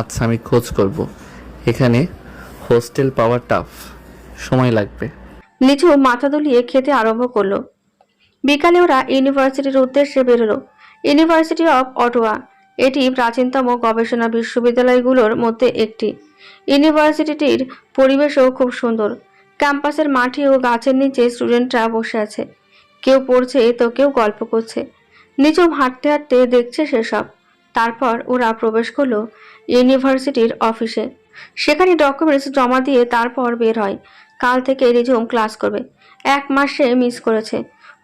আচ্ছা আমি খোঁজ করব। এখানে হোস্টেল পাওয়া টাফ সময় লাগবে। নিচু মাথা দুলিয়ে খেতে আরম্ভ করল। বিকালে ওরা ইউনিভার্সিটির উদ্দেশ্যে বেরোলো। ইউনিভার্সিটি অফ অটোয়া এটি প্রাচীনতম গবেষণা বিশ্ববিদ্যালয়গুলোর মধ্যে একটি। ইউনিভার্সিটিটির পরিবেশও খুব সুন্দর। ক্যাম্পাসের মাঠে ও গাছের নিচে স্টুডেন্টরা বসে আছে। কেউ পড়ছে তো কেউ গল্প করছে। নিচু হাঁটতে হাঁটতে দেখছে সেসব। তারপর ওরা প্রবেশ করল ইউনিভার্সিটির অফিসে। সেখানে ডকুমেন্টস জমা দিয়ে তারপর বের হয়। কাল থেকে রিজুম ক্লাস করবে। এক মাসে মিস করেছে।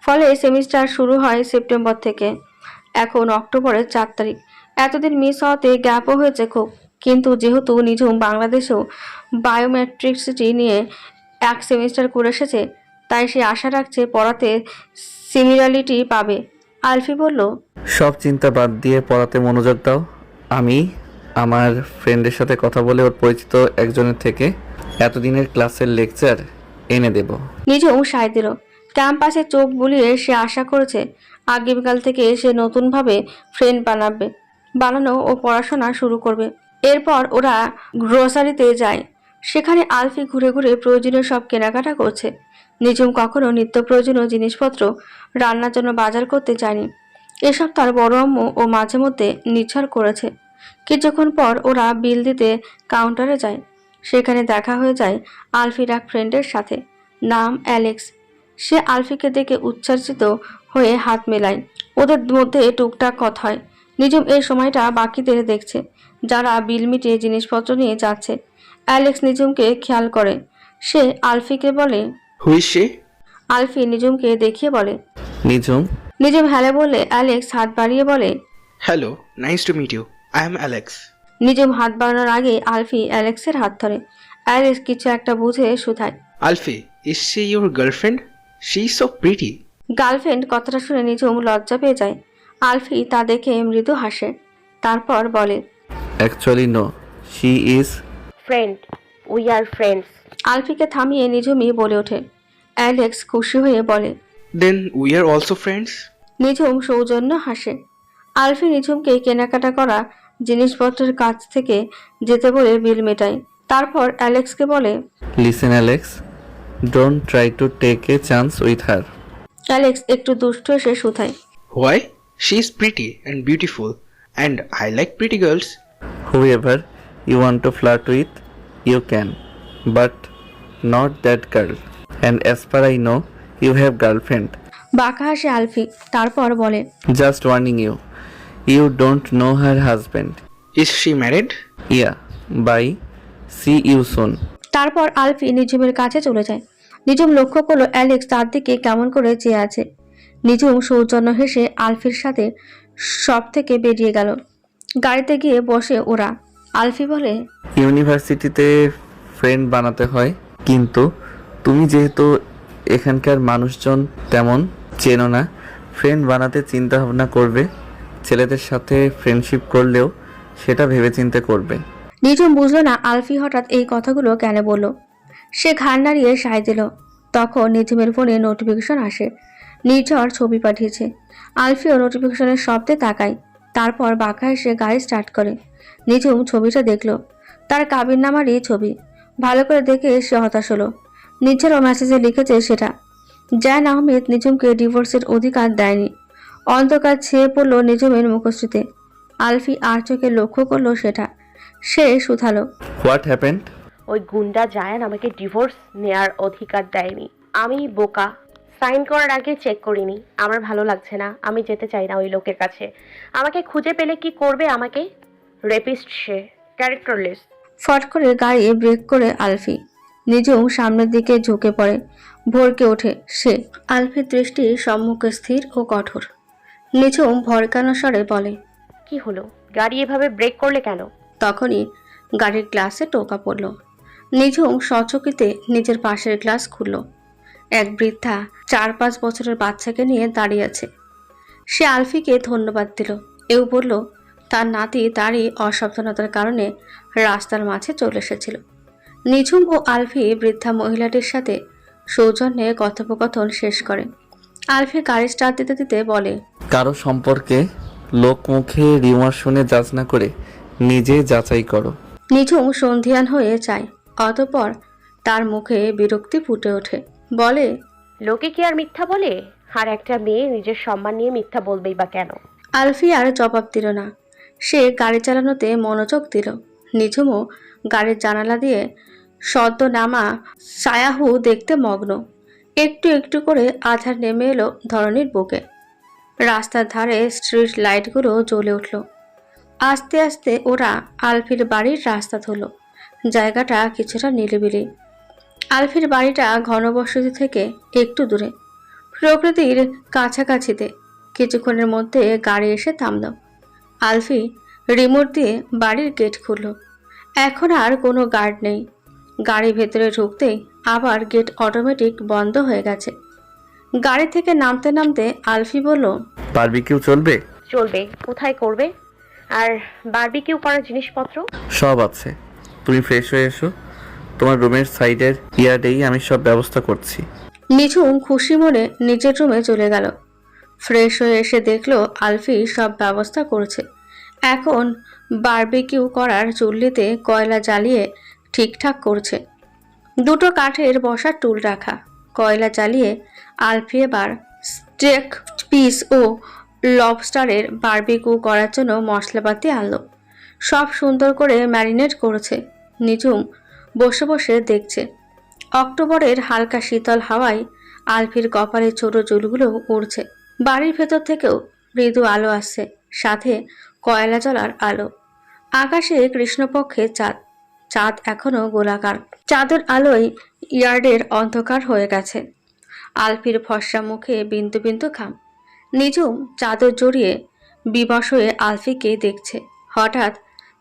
ফলে সেমিস্টার শুরু হয় সেপ্টেম্বর থেকে। এখন অক্টোবরের চার তারিখ। এতদিন মিস হওয়াতে গ্যাপও হয়েছে খুব। কিন্তু যেহেতু নিঝুম বাংলাদেশেও বায়োমেট্রিক্সটি নিয়ে এক সেমিস্টার করে এসেছে, তাই সে আশা রাখছে পড়াতে সিমিলারিটি পাবে। আলফি বলল সব চিন্তা বাদ দিয়ে পড়াতে মনোযোগ দাও। আমি আমার ফ্রেন্ডের সাথে কথা বলে ওর পরিচিত একজনের থেকে এতদিনের ক্লাসের লেকচার এনে দেব। নিজেও সায় দিল। ক্যাম্পাসে চোখ বুলিয়ে সে আশা করেছে আগামীকাল থেকে সে নতুনভাবে ফ্রেন্ড বানাবে। বানানো ও পড়াশোনা শুরু করবে। এরপর ওরা গ্রোসারিতে যায়। সেখানে আলফি ঘুরে ঘুরে প্রয়োজনীয় সব কেনাকাটা করছে। নিজুম কখনো নিত্য প্রয়োজনীয় জিনিসপত্র রান্নার জন্য বাজার করতে চায়নি এসব তার বড় আম্মু ও মাঝে মধ্যে নির্ঝর করেছে। কিছুক্ষণ পর ওরা বিল দিতে কাউন্টারে যায়। সেখানে দেখা হয়ে যায় আলফির এক ফ্রেন্ডের সাথে। নাম অ্যালেক্স। সে আলফিকে দেখে উচ্ছ্বাসিত হয়ে হাত মেলায়। ওদের মধ্যে টুকটাক কথা হয়। নিজম এই সময়টা বাকিদের দেখছে, যারা বিল মিটিয়ে জিনিসপত্র নিয়ে যাচ্ছে। অ্যালেক্স নিজমকে খেয়াল করে। সে আলফিকে বলে হু ইজ আলফি নিজমকে দেখিয়ে বলে। নিজুম? নিজম হ্যালে বলে অ্যালেক্স হাত বাড়িয়ে বলে। Hello nice to meet you I am Alex Nijhum হাত বাড়ানোর আগে আলফি অ্যালেক্সের হাত ধরে। অ্যালেক্স কিছু একটা বুঝে শুধায়। Alfie is she your girlfriend she is so pretty girlfriend কথাটা শুনে নিজম লজ্জা পেয়ে যায়। আলফি তা দেখে মৃদু হাসে। তারপর বলে actually no she is friend we are friends আলফিকে থামিয়ে নিঝুমই বলে ওঠে। অ্যালেক্স খুশি হয়ে বলে then we are also friends Nijhum সৌজন্য হাসে। আলফি নিঝুমকে কেনাকাটা করা জিনিসপত্রের কাছ থেকে যেতে বলে বিল মেটায়। তারপর অ্যালেক্সকে বলে listen Alex don't try to take a chance with her Alex একটু দুষ্ট এসে শুধায়। Why she is pretty and beautiful and I like pretty girls whoever you want to flirt with, you can but not that girl. And as far I know, you have girlfriend. বাঁকা হাসে Alfie তারপর বলে Just warning you, you don't know her husband. Is she married Yeah, bye. See you soon. তারপর আলফি নিঝুমের কাছে চলে যায় নিঝুম লক্ষ্য করল অ্যালেক্স তার দিকে কেমন করে চেয়ে আছে নিঝুম সৌজন্য হেসে আলফির সাথে সব থেকে বেরিয়ে গেল গাড়িতে গিয়ে বসে ওরা আলফি বলে ইউনিভার্সিটিতে ফ্রেন্ড বানাতে হয় কিন্তু তুমি যেহেতু এখানকার মানুষজন তেমন চেনো না ফ্রেন্ড বানাতে চিন্তা ভাবনা করবে, ছেলেদের সাথে ফ্রেন্ডশিপ করলেও সেটা ভেবেচিন্তে করবে। নিঝুম বুঝলো না আলফি হঠাৎ এই কথাগুলো কেন বলল। সে ঘাড় নাড়িয়ে সায় দিল। তখন নিঝুমের ফোনে নোটিফিকেশন আসে। নির্ঝর ছবি পাঠিয়েছে। আলফিও নোটিফিকেশনের শব্দে তাকায়। তারপর বাঁকা এসে গাড়ি স্টার্ট করে। নিঝুম ছবিটা দেখল। তার কাবির নামারই ছবি। ভালো করে দেখে সে হতাশ হলো। নির্ঝরও মেসেজে লিখেছে সেটা জায়ন আহমেদ নিজুমকে ডিভোর্সের অধিকার দেয়নি। অন্ধকার ছেয়ে পড়ল নিঝুমের মুখশ্রীতে। আলফি আর চোখে লক্ষ্য করল সেটা। সে শুধালো। হোয়াট হ্যাপেন্ড ওই গুন্ডা জায়ান আমাকে ডিভোর্স নেয়ার অধিকার দেয়নি। আমি বোকা। সাইন করার আগে চেক করিনি। আমার ভালো লাগছে না। আমি যেতে চাই না ওই লোকের কাছে। আমাকে খুঁজে পেলে কি করবে আমাকে? রেপিস্ট সে। ক্যারেক্টারলেস। ফট করে গাড়ি ব্রেক করে আলফি নিজেও সামনের দিকে ঝুঁকে পড়ে। ভরকে ওঠে সে। আলফির দৃষ্টি সম্মুখে স্থির ও কঠোর। নিঝুম ভরকানো স্বরে বলে কি হলো? গাড়ি এভাবে ব্রেক করলে কেন? তখনই গাড়ির গ্লাসে টোকা পড়ল। নিঝুম সচকিতে নিজের পাশের গ্লাস খুলল। এক বৃদ্ধা চার পাঁচ বছরের বাচ্চাকে নিয়ে দাঁড়িয়ে আছে। সে আলফিকে ধন্যবাদ দিল। এও বলল তার নাতি তারই অসাবধানতার কারণে রাস্তার মাঝে চলে এসেছিল। নিঝুম ও আলফি বৃদ্ধা মহিলাটির সাথে সৌজন্যে কথোপকথন শেষ করে। আলফি গাড়ি স্টার্ট দিতে দিতে বলে কারও সম্পর্কে লোক মুখে রিউমার শুনে জাজ না করে নিজে যাচাই করো। নিঝুম সন্ধিয়ান হয়ে যায় অতঃপর তার মুখে বিরক্তি ফুটে ওঠে। বলে লোকে কি আর মিথ্যা বলে? আর একটা মেয়ে নিজের সম্মান নিয়ে মিথ্যা বলবেই বা কেন? আলফি আর জবাব দিল না। সে গাড়ি চালানোতে মনোযোগ দিল। নিঝুমও গাড়ির জানালা দিয়ে সদ্য নামা সায়াহু দেখতে মগ্ন। একটু একটু করে আধার নেমে এলো ধরনীর বুকে। রাস্তার ধারে স্ট্রিট লাইটগুলো জ্বলে উঠল। আস্তে আস্তে ওরা আলফির বাড়ির রাস্তা ধরল। জায়গাটা কিছুটা নিরিবিলি। আলফির বাড়িটা ঘনবসতি থেকে একটু দূরে। প্রকৃতির কাছাকাছিতে। কিছুক্ষণের মধ্যে গাড়ি এসে থামল। আলফি রিমোট দিয়ে বাড়ির গেট খুলল। এখন আর কোনো গার্ড নেই। গাড়ি ভেতরে ঢুকতেই আবার গেট অটোমেটিক বন্ধ হয়ে গেছে। গাড়ি থেকে নামতে নামতে আলফি বলল বারবিকিউ চলবে? চলবে। কোথায় করবে? আর বারবিকিউ করার জিনিসপত্র? সব আছে। তুমি ফ্রেশ হয়ে এসো। তোমার রুমের সাইডের ইয়ার্ডেই আমি সব ব্যবস্থা করছি। নিঝুম খুশি মনে নিজের রুমে চলে গেল। ফ্রেশ হয়ে এসে দেখল আলফি সব ব্যবস্থা করেছে। এখন বারবিকিউ করার চুল্লিতে কয়লা জ্বালিয়ে ঠিকঠাক করছে। দুটো কাঠের বসার টুল রাখা। কয়লা জ্বালিয়ে আলফি এবার স্টেক পিস ও লবস্টারের বারবিকিউ করার জন্য মশলাপাতি আনলো। সব সুন্দর করে ম্যারিনেট করেছে। নিঝুম বসে বসে দেখছে। অক্টোবরের হালকা শীতল হাওয়ায় আলফির কপালে ছোট চুলগুলো উড়ছে। বাড়ির ভেতর থেকেও মৃদু আলো আসছে, সাথে কয়লা জ্বলার আলো। আকাশে কৃষ্ণপক্ষে চাঁদ চাঁদ এখনও গোলাকার। চাঁদের আলোয় ইয়ার্ডের অন্ধকার হয়ে গেছে। আলফির ফর্সা মুখে বিন্দু বিন্দু খাম নিজুম চাদর জড়িয়ে বিবশ হয়ে আলফিকে দেখছে। হঠাৎ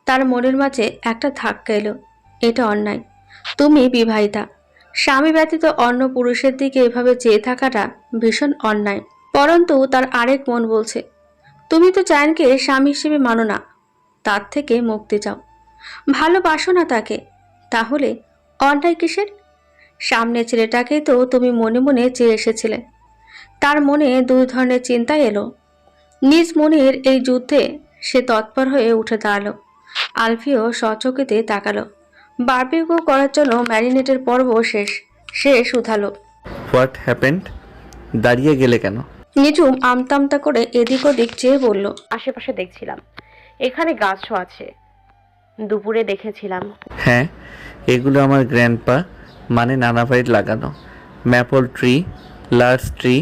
তার মনের মাঝে একটা ধাক্কা এলো। এটা অন্যায়। তুমি বিবাহিতা। স্বামী ব্যতীত অন্য পুরুষের দিকে এভাবে চেয়ে থাকাটা ভীষণ অন্যায়। পরন্তু তার আরেক মন বলছে, তুমি তো চায়নকে স্বামী হিসেবে মানো না, তার থেকে মুক্তি চাও। ভালোবাসো না তাকে, তাহলে অন্যায় কিসের? সামনে ছেলেটাকেই তো তুমি মনে মনে চেয়ে এসেছিলে। তার মনে দুই ধরনের চিন্তা এলো। নিজ মনের এই যুদ্ধে সে তৎপর হয়ে উঠে দাঁড়াল। আলফিও সচকিতে তাকালো। বারবিকিউ করার জন্য ম্যারিনেটের পর্ব শেষ সে শুধালো হোয়াট হ্যাপেন্ড? দাঁড়িয়ে গেলে কেন? নিঝুম আমতামতা করে এদিক ওদিক চেয়ে বলল আশেপাশে দেখছিলাম। এখানে গাছও আছে। দুপুরে দেখেছিলাম। হ্যাঁ এগুলো আমার গ্র্যান্ডপা মানে নানা ভাইয়ের লাগানো। Maple tree large tree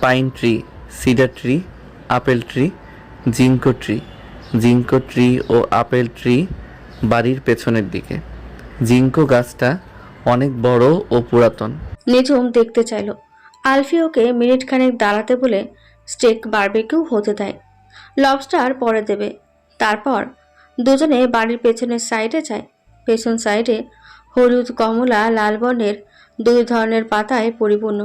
pine tree cedar tree apple tree ginkgo tree ginkgo tree ও আপেল ট্রি বাড়ির পেছনের দিকে। জিঙ্কো গাছটা অনেক বড় ও পুরাতন। নিঝুম দেখতে চাইলো আলফিওকে মিনিট খানেক দাঁড়াতে বলে স্টেক বারবিকিউ হতে দেয়। লবস্টার পরে দেবে। তারপর দুজনে বাড়ির পেছনের সাইডে যায়। পেছন সাইডে হলুদ কমলা লাল বর্ণের দুই ধরনের পাতায় পরিপূর্ণ।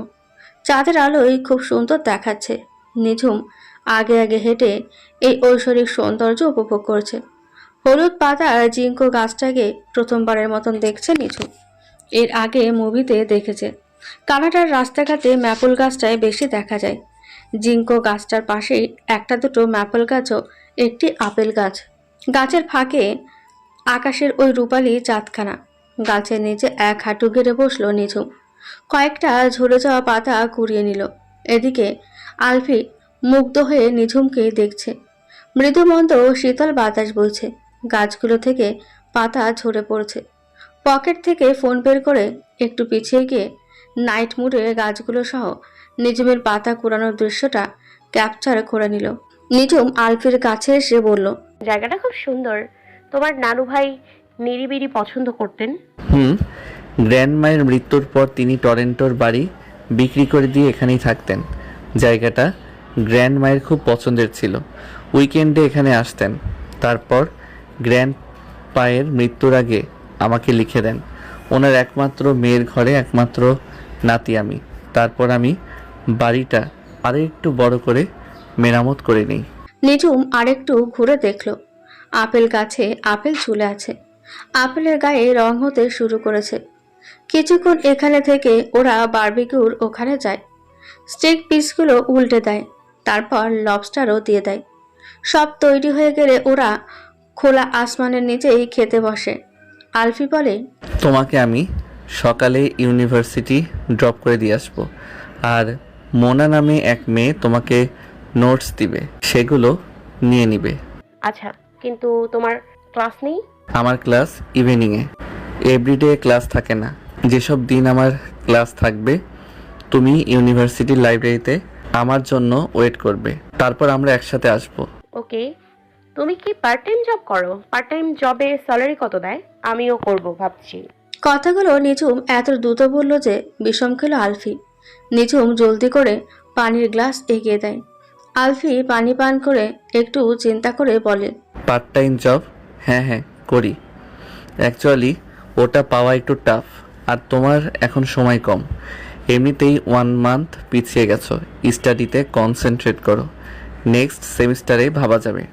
চাঁদের আলোয় খুব সুন্দর দেখাচ্ছে। নিঝুম আগে আগে হেঁটে এই ঐশ্বরিক সৌন্দর্য উপভোগ করছে। হলুদ পাতার জিঙ্কো গাছটাকে প্রথমবারের মতন দেখছে নিঝুম। এর আগে মুভিতে দেখেছে। কানাডার রাস্তাঘাটে ম্যাপল গাছটাই বেশি দেখা যায়। জিঙ্কো গাছটার পাশেই একটা দুটো ম্যাপল গাছও, একটি আপেল গাছ। গাছের ফাঁকে আকাশের ওই রূপালি চাঁদখানা। গাছের নিচে এক হাঁটু গেড়ে বসল নিঝুম। কয়েকটা ঝরে যাওয়া পাতা কুড়িয়ে নিল। এদিকে আলফি মুগ্ধ হয়ে নিঝুমকে দেখছে। মৃদুমন্দ শীতল বাতাস বইছে। গাছগুলো থেকে পাতা ঝরে পড়ছে। পকেট থেকে ফোন বের করে একটু পিছিয়ে গিয়ে নাইট মুডে গাছগুলো সহ নিজুমের পাতা কুড়ানোর দৃশ্যটা ক্যাপচার করে নিল। নিজুম আলফির কাছে এসে বলল জায়গাটা খুব সুন্দর। তোমার নানু ভাই নিরিবিরি পছন্দ করতেন। হুম গ্র্যান্ড মায়ের মৃত্যুর পর তিনি টরেন্টোর বাড়ি বিক্রি করে দিয়ে এখানেই থাকতেন। জায়গাটা গ্র্যান্ড মায়ের খুব পছন্দের ছিল। উইকেন্ডে এখানে আসতেন। তারপর গ্র্যান্ড পায়ের মৃত্যুর আগে আমাকে লিখে দেন। ওনার একমাত্র মেয়ের ঘরে একমাত্র নাতি আমি। তারপর আমি বাড়িটা আরও একটু বড় করে মেরামত করে নিই। নিজুম আরেকটু ঘুরে দেখল। আপেল গাছে আপেল ঝুলে আছে। আপেলের গায়ে রং হতে শুরু করেছে। কিছুক্ষণ এখানে থেকে ওরা বারবিকিউর ওখানে যায়। স্টেক পিসগুলো উল্টে দেয় তারপর লবস্টারও দিয়ে দেয়। সব তৈরি হয়ে গেলে ওরা খোলা আসমানের নিচেই খেতে বসে। আলফি বলে তোমাকে আমি সকালে ইউনিভার্সিটি ড্রপ করে দিয়ে আসব। আর মোনা নামে এক মেয়ে তোমাকে নোটস দিবে সেগুলো নিয়ে নিবে। আচ্ছা কিন্তু তোমার ক্লাস নেই? আমার ক্লাস ইভিনিংয়ে এভরিডে ক্লাস থাকে না। যেসব দিন আমার ক্লাস থাকবে তুমি ইউনিভার্সিটির লাইব্রেরিতে আমার জন্য ওয়েট করবে। তারপর আমরা একসাথে আসব। ওকে তুমি কি পার্ট টাইম জব করো? পার্ট টাইম জবে স্যালারি কত দেয়? আমিও করব ভাবছি। কথাগুলো নিঝুম এত দ্রুত বলল যে বিষম খেল আলফি। নিঝুম জলদি করে পানির গ্লাস এগিয়ে দেয়। আলফি পানি পান করে একটু চিন্তা করে বলে পার্ট টাইম জব হ্যাঁ হ্যাঁ করি। অ্যাকচুয়ালি ওটা পাওয়া একটু টাফ আর তোমার এখন সময় কম। এমনিতেই ওয়ান মান্থ পিছিয়ে গেছো। স্টাডিতে কনসেন্ট্রেট করো। নেক্সট সেমিস্টারে ভাবা যাবে।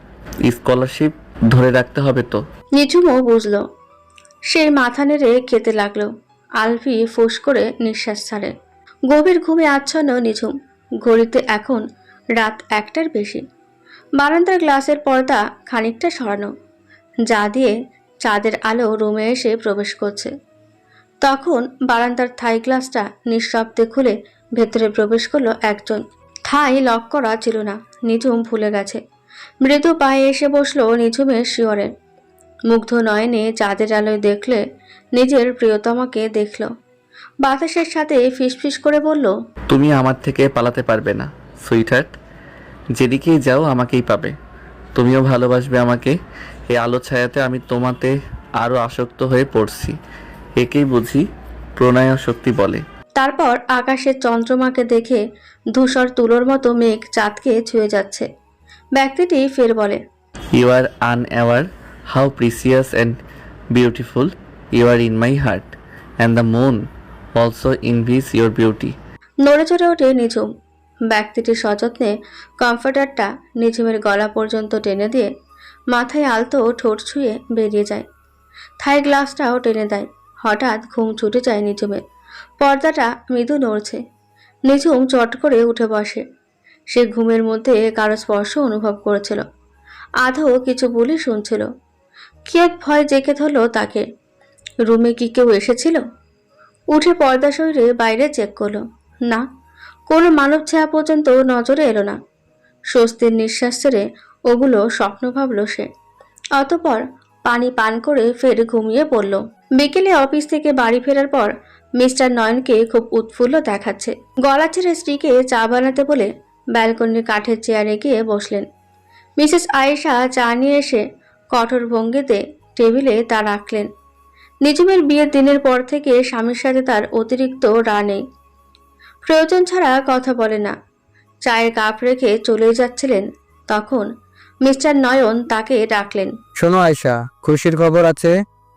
স্কলারশিপ ধরে রাখতে হবে তো? নিঝুমও বুঝল সে মাথা নেড়ে খেতে লাগল। আলফি ফুস করে নিঃশ্বাস ছাড়ে। গভীর ঘুমে আচ্ছন্ন নিঝুম। ঘড়িতে এখন রাত একটার বেশি। বারান্দার গ্লাসের পর্দা খানিকটা সরানো। যা দিয়ে চাঁদের আলো রুমে এসে প্রবেশ করছে। তখন বারান্দার থাই গ্লাসটা নিঃশব্দে খুলে ভেতরে প্রবেশ করল একজন। থাই লক করা ছিল না। নিঝুম ভুলে গেছে। মৃদু পায়ে এসে বসল নিঝুমের শিয়রে। মুগ্ধ নয়নে চাঁদের আলোয় দেখলে নিজের প্রিয়তমাকে দেখল। বাতাসের সাথে ফিসফিস করে বলল তুমি আমার থেকে পালাতে পারবে না সুইটহার্ট। যেদিকেই যাও আমাকেই পাবে। তুমিও ভালোবাসবে আমাকে। এই আলো ছায়াতে আমি তোমাতে আরও আসক্ত হয়ে পড়ছি। একেই বুঝি প্রণয় শক্তি বলে। তারপর আকাশের চন্দ্রমাকে দেখে ধূসর তুলোর মতো মেঘ চাঁদকে ছুঁয়ে যাচ্ছে। ব্যক্তিটি ফের বলে you are unaware how precious and beautiful you are in my heart and the moon also envies your beauty নড়ে চড়ে ওঠে নিঝুম। ব্যক্তিটি সযত্নে কমফর্টারটা নিঝুমের গলা পর্যন্ত টেনে দিয়ে মাথায় আলতো ঠোঁট ছুঁয়ে বেরিয়ে যায়। থাই গ্লাসটাও টেনে দেয়। হঠাৎ ঘুম ছুটে যায় নিঝুমের। পর্দাটা মৃদু নড়ছে। নিঝুম চট করে উঠে বসে। সে ঘুমের মধ্যে কারও স্পর্শ অনুভব করেছিল। আধো কিছু বলি শুনছিল। কি এক ভয় জেগে ধরলো তাকে। রুমে কি কেউ এসেছিল? উঠে পর্দা সইরে বাইরে চেক করল। না, কোনো মানব ছায়া পর্যন্ত নজরে এলো না। স্বস্তির নিঃশ্বাস ছেড়ে ওগুলো স্বপ্ন ভাবল সে। অতপর পানি পান করে ফের ঘুমিয়ে পড়ল। বিকেলে অফিস থেকে বাড়ি ফেরার পর মিস্টার নয়নকে খুব উৎফুল্ল দেখাচ্ছে। গলা ছেড়ে স্ত্রীকে চা বানাতে বলে ব্যালকনির কাঠের চেয়ারে গিয়ে বসলেন। মিসেস আয়েশা চা নিয়ে এসে কঠোর ভঙ্গিতে টেবিলে তা রাখলেন। নিজুমের বিয়ের দিনের পর থেকে স্বামীর সাথে তার অতিরিক্ত রা নেই। প্রয়োজন ছাড়া কথা বলে না। চায়ের কাপ রেখে চলে যাচ্ছিলেন। তখন মিস্টার নয়ন তাকে ডাকলেন। শোনো আয়শা খুশির খবর আছে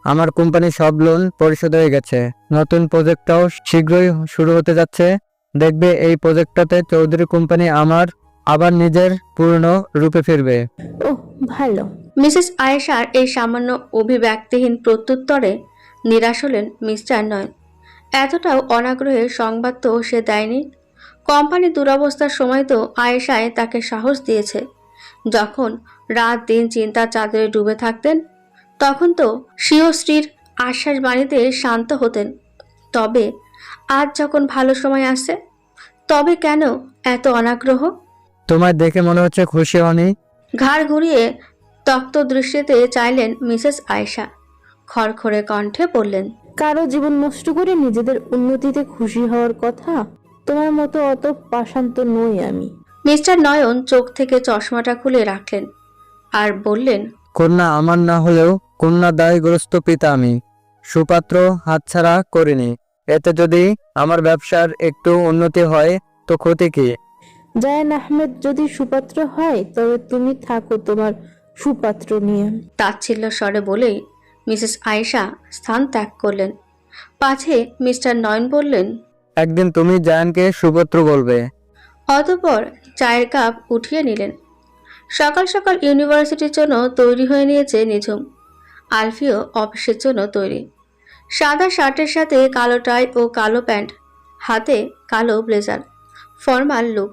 আমার কোম্পানির সব লোন পরিশোধ হয়ে গেছে। নতুন প্রজেক্টটাও শীঘ্রই শুরু হতে যাচ্ছে। দেখবে এই প্রজেক্টটাতে চৌধুরী কোম্পানি আমার আবার নিজের পূর্ণ রূপে ফিরবে। ও ভালো। মিসেস আয়েশার এই সামান্য অভিব্যক্তিহীন প্রত্যুত্তরে নিরাশ হলেন মিস্টার নয়ন এতটাও অনাগ্রহের সংবাদ তো সে দেয়নি। কোম্পানির দুরবস্থার সময় তো আয়েশায় তাকে সাহস দিয়েছে। যখন রাত দিন চিন্তার চাদরে ডুবে থাকতেন তখন তো স্বীয় স্ত্রীর আশ্বাস বাণীতে শান্ত হতেন। তবে আজ যখন ভালো সময় আসছে তবে কেন এত অনাগ্রহ? তোমার দেখে মনে হচ্ছে খুশি হনি ঘাড় ঘুরিয়ে তক্ত দৃষ্টিতে চাইলেন মিসেস আয়েশা। খড়খড়ে কণ্ঠে বললেন কারও জীবন নষ্ট করে নিজেদের উন্নতিতে খুশি হওয়ার কথা? তোমার মতো অত পাশান্ত নই আমি। মিস্টার নয়ন চোখ থেকে চশমাটা খুলে রাখলেন আর বললেন কন্যা আমার না হলেও কন্যা দায়গ্রস্ত পিতা আমি। সুপাত্র হাতছাড়া করিনি। এতে যদি আমার ব্যবসার একটু উন্নতি হয় তো ক্ষতি কি? জায়ান আহমেদ যদি সুপাত্র হয় তবে তুমি থাকো তোমার সুপাত্র নিয়ে। তাচ্ছিল্য স্বরে বলেই মিসেস আয়েশা স্থান ত্যাগ করলেন। পাছে মিস্টার নয়ন বললেন একদিন তুমি জায়ানকে সুপুত্র বলবে। অতঃপর চায়ের কাপ উঠিয়ে নিলেন। সকাল সকাল ইউনিভার্সিটির জন্য তৈরি হয়ে নিয়েছে নিঝুম। আলফিও অফিসের জন্য তৈরি। সাদা শার্টের সাথে কালো টাই ও কালো প্যান্ট হাতে কালো ব্লেজার ফর্মাল লুক।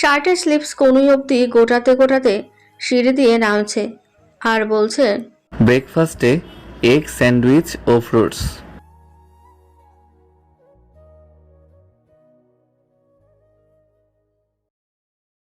শার্টের স্লিপস কনুই অবধি গোটাতে গোটাতে সিঁড়ি দিয়ে নামছে। আর বলছে ব্রেকফাস্টে এগ স্যান্ডউইচ ও ফ্রুটস